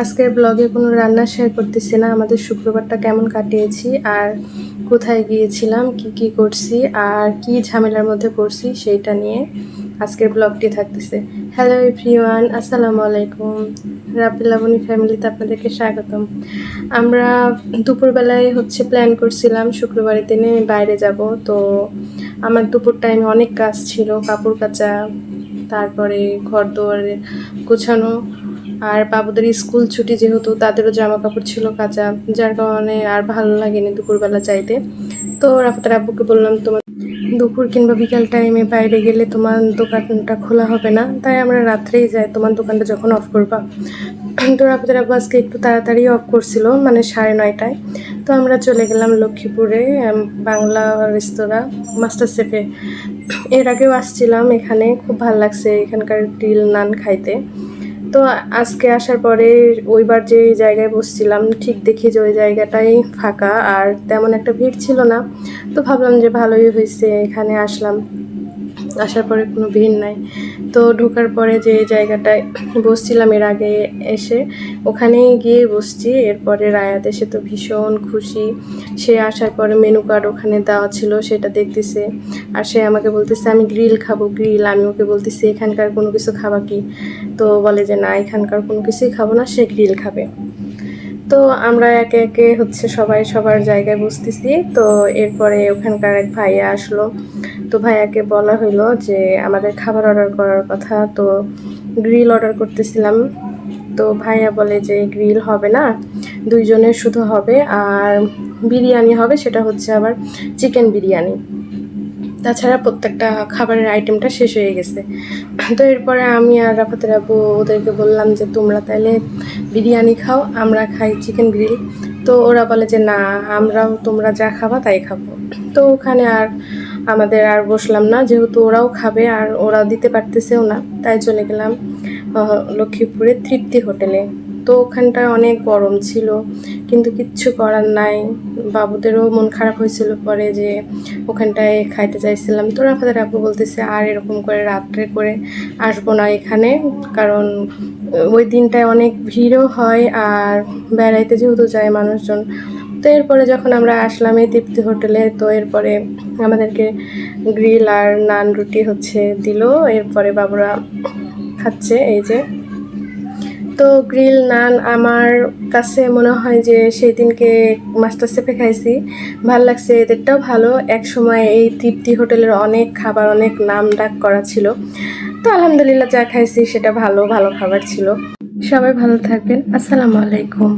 আজকের ব্লগে কোনো রান্না শেয়ার করতেছি না। আমাদের শুক্রবারটা কেমন কাটিয়েছি আর কোথায় গিয়েছিলাম, কি কি করছি আর কি ঝামেলার মধ্যে পড়ছি সেইটা নিয়ে আজকের ব্লগটি থাকতেছে। হ্যালো এভরিওয়ান আসসালামু আলাইকুম। রাবিল্লাবনি ফ্যামিলিতে আপনাদেরকে স্বাগতম। আমরা দুপুরবেলায় হচ্ছে প্ল্যান করছিলাম শুক্রবারের দিনে বাইরে যাব। তো আমার দুপুর টাইমে অনেক কাজ ছিল, কাপড় কাচা, তারপরে ঘর দুয়ারে গোছানো আর বাবুদের স্কুল ছুটি যেহেতু তাদেরও জামা কাপড় ছিল কাঁচা, যার কারণে আর ভালো লাগেনি দুপুরবেলা চাইতে। তো রাফাতের আব্বুকে বললাম, তোমার দুপুর কিংবা বিকাল টাইমে বাইরে গেলে তোমার দোকানটা খোলা হবে না। তাই আমরা রাত্রেই যাই, তোমার দোকানটা যখন অফ করবা। তো রাফাতের আব্বু আজকে একটু তাড়াতাড়ি অফ করছিল মানে সাড়ে নয়টায়। তো আমরা চলে গেলাম লক্ষ্মীপুরে বাংলা রেস্তোরাঁ, মাস্টার শেফে। এর আগেও আসছিলাম এখানে, খুব ভালো লাগছে এখানকার গ্রিল নান খাইতে। তো আজকে আসার পরে ওইবার যে জায়গায় বসছিলাম, ঠিক দেখি যে ওই জায়গাটাই ফাঁকা আর তেমন একটা ভিড় ছিল না। তো ভাবলাম যে ভালোই হয়েছে এখানে আসলাম। আসার পরে কোনো ভিড় নাই। তো ঢোকার পরে যে জায়গাটায় বসছিলাম এর আগে এসে, ওখানেই গিয়ে বসছি। এরপরে রায়াত এসে তো ভীষণ খুশি। সে আসার পরে মেনু কার্ড ওখানে দেওয়া ছিল, সেটা দেখতেছে। আর সে আমাকে বলতেছে, আমি গ্রিল খাব গ্রিল আমি ওকে বলতেছি, এখানকার কোনো কিছু খাবা কি? তো বলে যে, না, এখানকার কোনো কিছুই খাব না, সে গ্রিল খাবে। তো আমরা একে একে হচ্ছে সবাই সবার জায়গায় বসতেছি। তো এরপরে ওখানকার এক ভাইয়া আসলো। তো ভাইয়াকে বলা হলো যে, আমাদের খাবার অর্ডার করার কথা। তো গ্রিল অর্ডার করতেছিলাম। তো ভাইয়া বলে যে গ্রিল হবে না, দুইজনের শুধু হবে। আর বিরিয়ানি হবে, সেটা হচ্ছে আবার চিকেন বিরিয়ানি। তাছাড়া প্রত্যেকটা খাবারের আইটেমটা শেষ হয়ে গেছে। তো এরপরে আমি আর রাফাতের আব্বু ওদেরকে বললাম যে, তোমরা তাহলে বিরিয়ানি খাও, আমরা খাই চিকেন গ্রিল তো ওরা বলে যে, না, আমরাও, তোমরা যা খাবা তাই খাব। তো ওখানে আর আমাদের আর বসলাম না, যেহেতু ওরাও খাবে আর ওরা দিতে পারতেছেও না, তাই চলে গেলাম লক্ষ্মীপুরের তৃপ্তি হোটেলে। তো ওখানটায় অনেক গরম ছিল, কিন্তু কিচ্ছু করার নাই। বাবুদেরও মন খারাপ হয়েছিল পরে যে ওখানটায় খাইতে চাইছিলাম। তো রাফাদের আব্বু বলতেছে, আর এরকম করে রাত্রে করে আসব না এখানে। কারণ, ওই দিনটায় অনেক ভিড়ও হয় আর বেড়াইতে যেহেতু যায় মানুষজন। তো এরপরে যখন আমরা আসলাম এই তৃপ্তি হোটেলে, তো এরপরে আমাদেরকে গ্রিল আর নান রুটি হচ্ছে দিল। এরপরে বাবুরা খাচ্ছে, এই যে তো গ্রিল নান আমার কাছে মনে হয় যে সেই দিনকে মাস্টার শেফে খাইছি। ভালো লাগছে, এদেরটাও ভালো। এক সময় এই তৃপ্তি হোটেলের অনেক খাবার, অনেক নাম ডাক করা ছিল। তো আলহামদুলিল্লাহ যা খাইছি সেটা ভালো ভালো খাবার ছিল। সবাই ভালো থাকবেন। আসসালামু আলাইকুম।